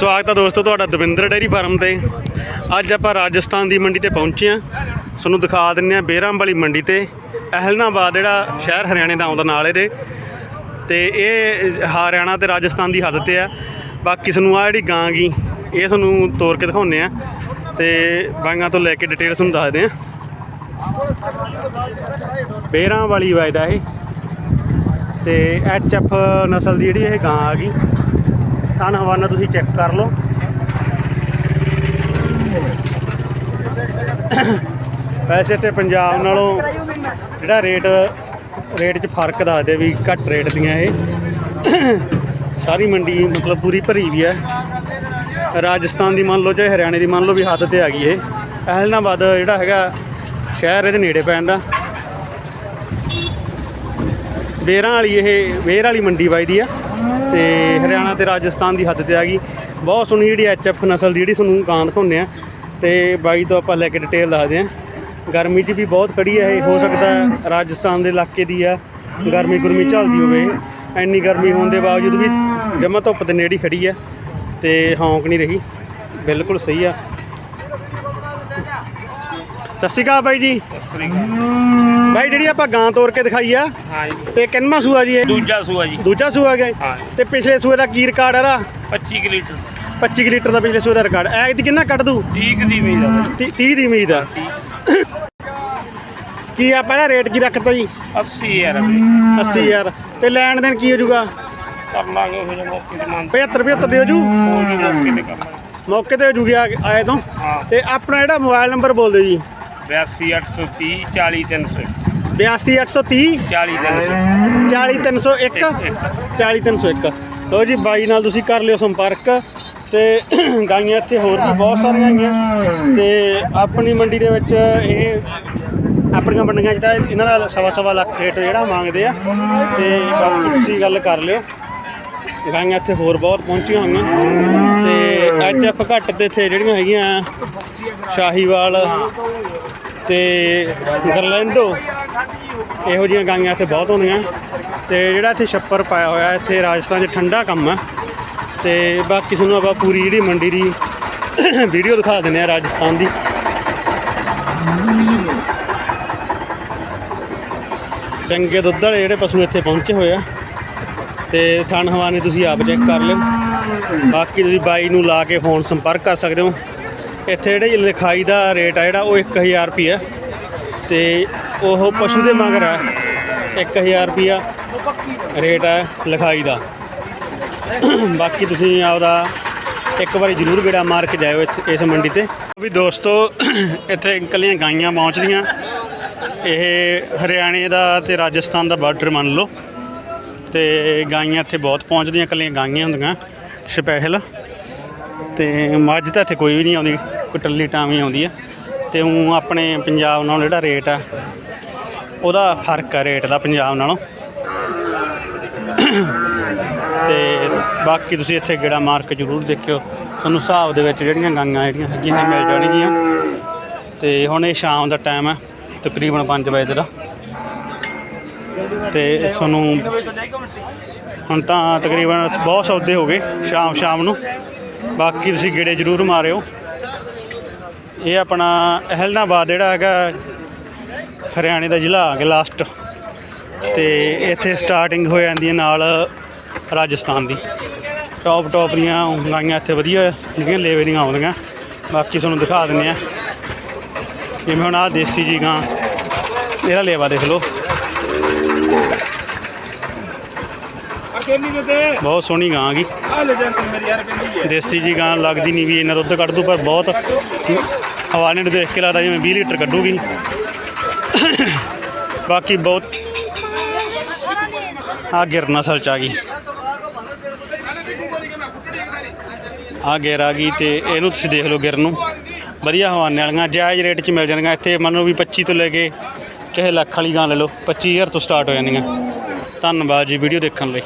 ਸਵਾਗਤ ਹੈ ਦੋਸਤੋ ਤੁਹਾਡਾ ਦਵਿੰਦਰ ਡੇਅਰੀ ਫਾਰਮ ਤੇ। ਅੱਜ ਆਪਾਂ ਰਾਜਸਥਾਨ ਦੀ ਮੰਡੀ ਤੇ ਪਹੁੰਚੇ ਆ ਤੁਹਾਨੂੰ ਦਿਖਾ ਦਿੰਨੇ ਆ ਬੇਰਾਮ ਵਾਲੀ ਮੰਡੀ ਤੇ। ਅਹਿਲਨਾਬਾਦ ਜਿਹੜਾ ਸ਼ਹਿਰ ਹਰਿਆਣੇ ਦਾ ਆਉਂਦਾ ਨਾਲ ਇਹਦੇ। ਤੇ ਇਹ ਹਰਿਆਣਾ ਤੇ ਰਾਜਸਥਾਨ ਦੀ ਹੱਦ ਤੇ ਆ। ਬਾਕੀ ਤੁਹਾਨੂੰ ਆ ਜਿਹੜੀ ਗਾਂ ਗਈ, ਇਹ ਤੁਹਾਨੂੰ ਤੋਰ ਕੇ ਦਿਖਾਉਂਦੇ ਆ ਤੇ ਬਾਈਆਂ ਤੋਂ ਲੈ ਕੇ ਡਿਟੇਲ ਤੁਹਾਨੂੰ ਦੱਸਦੇ ਆ ਬੇਰਾਂ ਵਾਲੀ ਵਾਇਦਾ ਇਹ। ਤੇ ਐਚ ਐਫ ਨਸਲ ਦੀ ਜਿਹੜੀ ਇਹ ਗਾਂ ਆ ਗਈ। ਥਣ ਹਵਾਨਾ ਤੁਸੀਂ ਚੈੱਕ ਕਰ ਲਓ। ਵੈਸੇ ਤੇ ਪੰਜਾਬ ਨਾਲੋਂ ਜਿਹੜਾ ਰੇਟ ਰੇਟ 'ਚ ਫ਼ਰਕ ਦੱਸਦੇ ਵੀ ਘੱਟ ਰੇਟ ਦੀਆਂ ਇਹ। ਸਾਰੀ ਮੰਡੀ ਮਤਲਬ ਪੂਰੀ ਭਰੀ ਵੀ ਹੈ। ਰਾਜਸਥਾਨ ਦੀ ਮੰਨ ਲਓ ਚਾਹੇ ਹਰਿਆਣੇ ਦੀ ਮੰਨ ਲਓ ਵੀ ਹੱਦ ਤੇ ਆ ਗਈ ਇਹ। ਅਹਿਲਨਾਬਾਦ ਜਿਹੜਾ ਹੈਗਾ, ਸ਼ਹਿਰ ਇਹਦੇ ਨੇੜੇ ਪੈਂਦਾ ਵੇਰਾਂ ਵਾਲੀ ਇਹ, ਵੇਰ ਵਾਲੀ ਮੰਡੀ ਵੱਜਦੀ ਆ। ਤੇ ਹਰਿਆਣਾ ਤੇ ਰਾਜਸਥਾਨ ਦੀ ਹੱਦ ਤੇ ਆ ਗਈ। ਬਹੁਤ ਸੋਹਣੀ ਜਿਹੜੀ ਐਚਐਫ ਨਸਲ ਦੀ ਜਿਹੜੀ ਤੁਹਾਨੂੰ ਗਾਂ ਦਿਖਾਉਂਦੇ ਆ। ਤੇ ਬਾਈ ਤੋਂ ਆਪਾਂ ਲੈ ਕੇ ਡਿਟੇਲ ਦੱਸਦੇ ਆ। ਗਰਮੀ 'ਚ ਵੀ ਬਹੁਤ ਖੜੀ ਹੈ ਇਹ। ਹੋ ਸਕਦਾ ਰਾਜਸਥਾਨ ਦੇ ਇਲਾਕੇ ਦੀ ਆ। ਗਰਮੀ ਗੁਰਮੀ ਝੱਲਦੀ ਹੋਵੇ। ਇੰਨੀ ਗਰਮੀ ਹੋਣ ਦੇ ਬਾਵਜੂਦ ਵੀ ਜਮਾ ਧੁੱਪ ਦੇ ਨੇੜੇ ਹੀ ਖੜੀ ਆ। ਤੇ ਹੌਂਕ ਨਹੀਂ ਰਹੀ। ਬਿਲਕੁਲ ਸਹੀ ਆ। ਸਤਿ ਸ਼੍ਰੀ ਅਕਾਲ ਬਾਈ ਜੀ। ਬਾਈ ਜਿਹੜੀ ਆਪਾਂ ਗਾਂ ਤੋਰ ਕੇ ਦਿਖਾਈ ਆ ਹਾਂ ਜੀ। ਤੇ ਕਿੰਨਵਾਂ ਸੂਆ ਜੀ ਇਹ? ਦੂਜਾ ਸੂਆ ਜੀ। ਦੂਜਾ ਸੂਆ ਗਿਆ। ਹਾਂ। ਤੇ ਪਿਛਲੇ ਸੂਏ ਦਾ ਕੀ ਰਿਕਾਰਡ ਇਹਦਾ? 25 ਕੁ ਲੀਟਰ। 25 ਕੁ ਲੀਟਰ ਦਾ ਪਿਛਲੇ ਸੂਏ ਦਾ ਰਿਕਾਰਡ ਐ ਦੀ ਕਿੰਨਾ ਕੱਢ ਦੂ? 30 ਕੁ ਦੀ ਉਮੀਦ ਆ 30 ਦੀ ਉਮੀਦ ਆ। ਕੀ ਆਪਾਂ ਇਹਦਾ ਰੇਟ ਕੀ ਰੱਖਤਾ ਜੀ? 80 ਹਜ਼ਾਰ ਰੁਪਏ 80000 ਤੇ ਲੈਣ ਦੇਣ ਕੀ ਹੋ ਜਾਊਗਾ? ਕਰ ਲਾਂਗੇ ਉਹ ਜਦੋਂ ਮੌਕੇ ਤੇ ਮੰਨ। 75 75 ਦੇ ਹੋ ਜੂ? ਮੌਕੇ ਤੇ ਕਰ ਲਾਂਗੇ ਮੌਕੇ ਤੇ ਹੋ ਜੂਗੀ ਆ- ਆਏ ਤੋਂ। ਹਾਂ। ਤੇ ਆਪਣਾ ਜਿਹੜਾ ਮੋਬਾਈਲ ਨੰਬਰ ਬੋਲ ਦਿਓ ਜੀ। 82830 40301 82830 40301 40301 40301 ਲੋ ਜੀ ਬਾਈ ਨਾਲ ਤੁਸੀਂ ਕਰ ਲਿਓ ਸੰਪਰਕ। ਤੇ ਗਾਈਆਂ ਇੱਥੇ ਹੋਰ ਵੀ ਬਹੁਤ ਸਾਰੀਆਂ ਹੈਗੀਆਂ। ਤੇ ਆਪਣੀ ਮੰਡੀ ਦੇ ਵਿੱਚ ਇਹ ਆਪਣੀਆਂ ਮੰਡੀਆਂ 'ਚ ਤਾਂ ਇਹਨਾਂ ਦਾ ਸਵਾ ਸਵਾ ਲੱਖ ਰੇਟ ਜਿਹੜਾ ਮੰਗਦੇ ਆ। ਤੇ ਬਾਕੀ ਤੁਸੀਂ ਗੱਲ ਕਰ ਲਿਓ। ਗਾਈਆਂ ਇੱਥੇ ਹੋਰ ਬਹੁਤ ਪਹੁੰਚੀਆਂ ਹੋਈਆਂ। ਤੇ ਐਚ ਐਫ ਘੱਟ ਤੇ ਇੱਥੇ ਜਿਹੜੀਆਂ ਹੈਗੀਆਂ ਸ਼ਾਹੀਵਾਲ ਤੇ ਗਰਲੈਂਡੋ, ਇਹੋ ਜਿਹੀਆਂ ਗਾਈਆਂ ਇੱਥੇ ਬਹੁਤ ਹੁੰਦੀਆਂ ਤੇ ਜਿਹੜਾ ਇੱਥੇ ਛੱਪਰ ਪਾਇਆ ਹੋਇਆ, ਇੱਥੇ ਰਾਜਸਥਾਨ 'ਚ ਠੰਡਾ ਕੰਮ ਆ। ਤੇ ਬਾਕੀ ਤੁਹਾਨੂੰ ਆਪਾਂ ਪੂਰੀ ਜਿਹੜੀ ਮੰਡੀ ਦੀ ਵੀਡੀਓ ਦਿਖਾ ਦਿੰਦੇ ਆ ਰਾਜਸਥਾਨ ਦੀ। ਚੰਗੇ ਦੁੱਧ ਵਾਲੇ ਜਿਹੜੇ ਪਸ਼ੂ ਇੱਥੇ ਪਹੁੰਚੇ ਹੋਏ ਆ। ਤੇ ਥਣ ਹਵਾਨੇ ਤੁਸੀਂ ਆਪ ਚੈੱਕ ਕਰ ਲਿਓ। ਬਾਕੀ ਤੁਸੀਂ ਬਾਈ ਨੂੰ ਲਾ ਕੇ ਫੋਨ ਸੰਪਰਕ ਕਰ ਸਕਦੇ ਹੋ। ਇੱਥੇ ਜਿਹੜੇ ਲਿਖਾਈ ਦਾ ਰੇਟ ਆ ਜਿਹੜਾ ਉਹ 1000 ਰੁਪਿਆ ਤੇ ਉਹ ਪਸ਼ੂ ਦੇ ਮਗਰ ਆ 1000 ਰੁਪਿਆ ਰੇਟ ਹੈ ਲਿਖਾਈ ਦਾ। ਬਾਕੀ ਤੁਸੀਂ ਆਪਦਾ ਇੱਕ ਵਾਰੀ ਜ਼ਰੂਰ ਗੇੜਾ ਮਾਰ ਕੇ ਜਾਇਓ ਇੱਥੇ, ਇਸ ਮੰਡੀ ਤੇ। ਵੀ ਦੋਸਤੋ, ਇੱਥੇ ਇਕੱਲੀਆਂ ਗਾਈਆਂ ਪਹੁੰਚਦੀਆਂ। ਇਹ ਹਰਿਆਣੇ ਦਾ ਤੇ ਰਾਜਸਥਾਨ ਦਾ ਬਾਰਡਰ ਮੰਨ ਲਓ। ਤੇ ਗਾਈਆਂ ਇੱਥੇ ਬਹੁਤ ਪਹੁੰਚਦੀਆਂ, ਇਕੱਲੀਆਂ ਗਾਈਆਂ ਹੁੰਦੀਆਂ। ਸਪੈਸ਼ਲ ਤੇ ਮੱਝ ਤਾਂ ਇੱਥੇ ਕੋਈ ਵੀ ਨਹੀਂ ਆਉਂਦੀ, ਕੋਈ ਟੱਲੀ ਟਾਵੀਂ ਆਉਂਦੀ ਆ। ਤੇ ਉਹ ਆਪਣੇ ਪੰਜਾਬ ਨਾਲੋਂ ਜਿਹੜਾ ਰੇਟ ਆ, ਉਹਦਾ ਫ਼ਰਕ ਆ ਰੇਟ ਦਾ ਪੰਜਾਬ ਨਾਲੋਂ। ਤੇ ਬਾਕੀ ਤੁਸੀਂ ਇੱਥੇ ਗੇੜਾ ਮਾਰ ਕੇ ਜ਼ਰੂਰ ਦੇਖਿਓ। ਤੁਹਾਨੂੰ ਹਿਸਾਬ ਦੇ ਵਿੱਚ ਜਿਹੜੀਆਂ ਗਾਂਗਾਂ ਜਿਹੜੀਆਂ ਹੈਗੀਆਂ ਇਹ ਮਿਲ ਜਾਣਗੀਆਂ। ਤੇ ਹੁਣ ਇਹ ਸ਼ਾਮ ਦਾ ਟਾਈਮ ਹੈ ਤਕਰੀਬਨ 5 ਵਜੇ ਦਾ। ਤੇ ਤੁਹਾਨੂੰ ਹੁਣ ਤਾਂ ਤਕਰੀਬਨ ਬਹੁਤ ਸੌਦੇ ਹੋ ਗਏ ਸ਼ਾਮ ਸ਼ਾਮ ਨੂੰ। ਬਾਕੀ ਤੁਸੀਂ ਗੇੜੇ ਜ਼ਰੂਰ ਮਾਰਿਓ। ਇਹ ਆਪਣਾ ਅਹਿਲਨਾਬਾਦ ਜਿਹੜਾ ਹੈਗਾ, ਹਰਿਆਣੇ ਦਾ ਜ਼ਿਲ੍ਹਾ ਆ ਗਿਆ ਲਾਸਟ ਤੇ ਇੱਥੇ ਸਟਾਰਟਿੰਗ ਹੋ ਜਾਂਦੀ ਹੈ ਨਾਲ ਰਾਜਸਥਾਨ ਦੀ। ਟੌਪ ਟੌਪ ਦੀਆਂ ਗਾਈਆਂ ਇੱਥੇ ਵਧੀਆ ਜਿਹੜੀਆਂ ਲੇਵੇ ਦੀਆਂ ਆਉਂਦੀਆਂ। ਬਾਕੀ ਤੁਹਾਨੂੰ ਦਿਖਾ ਦਿੰਦੇ ਆ ਜਿਵੇਂ ਹੁਣ ਆਹ ਦੇਸੀ ਜੀ ਗਾਂ, ਇਹਦਾ ਲੇਵਾ ਦੇਖ ਲਓ। ਬਹੁਤ ਸੋਹਣੀ ਗਾਂ ਗਈ। ਦੇਸੀ ਜੀ ਗਾਂ ਲੱਗਦੀ ਨਹੀਂ ਵੀ ਇਹਨਾਂ ਦੁੱਧ ਕੱਢ ਦੂ ਪਰ ਬਹੁਤ ਹਵਾਨੇ ਨੂੰ ਦੇਖ ਕੇ ਲੱਗਦਾ ਜਿਵੇਂ 20 ਲੀਟਰ ਕੱਢੂਗੀ। ਬਾਕੀ ਬਹੁਤ ਆ ਗਿਰ ਨਸਲ ਚ ਆ ਗਈ। ਆ ਗਿਰ ਆ ਗਈ ਤੇ ਇਹਨੂੰ ਤੁਸੀਂ ਦੇਖ ਲਓ ਗਿਰ ਨੂੰ। ਵਧੀਆ ਹਵਾਨੇ ਵਾਲੀਆਂ ਜਾਇਜ਼ ਰੇਟ 'ਚ ਮਿਲ ਜਾਣਗੀਆਂ। ਇੱਥੇ ਮੰਨੋ ਵੀ 25 ਤੋਂ ਲੈ ਕੇ ਚਾਹੇ ਲੱਖ ਵਾਲੀ ਗਾਂ ਲੈ ਲਓ 25000 ਤੋਂ ਸਟਾਰਟ ਹੋ ਜਾਂਦੀਆਂ। ਧੰਨਵਾਦ ਜੀ ਵੀਡੀਓ ਦੇਖਣ ਲਈ।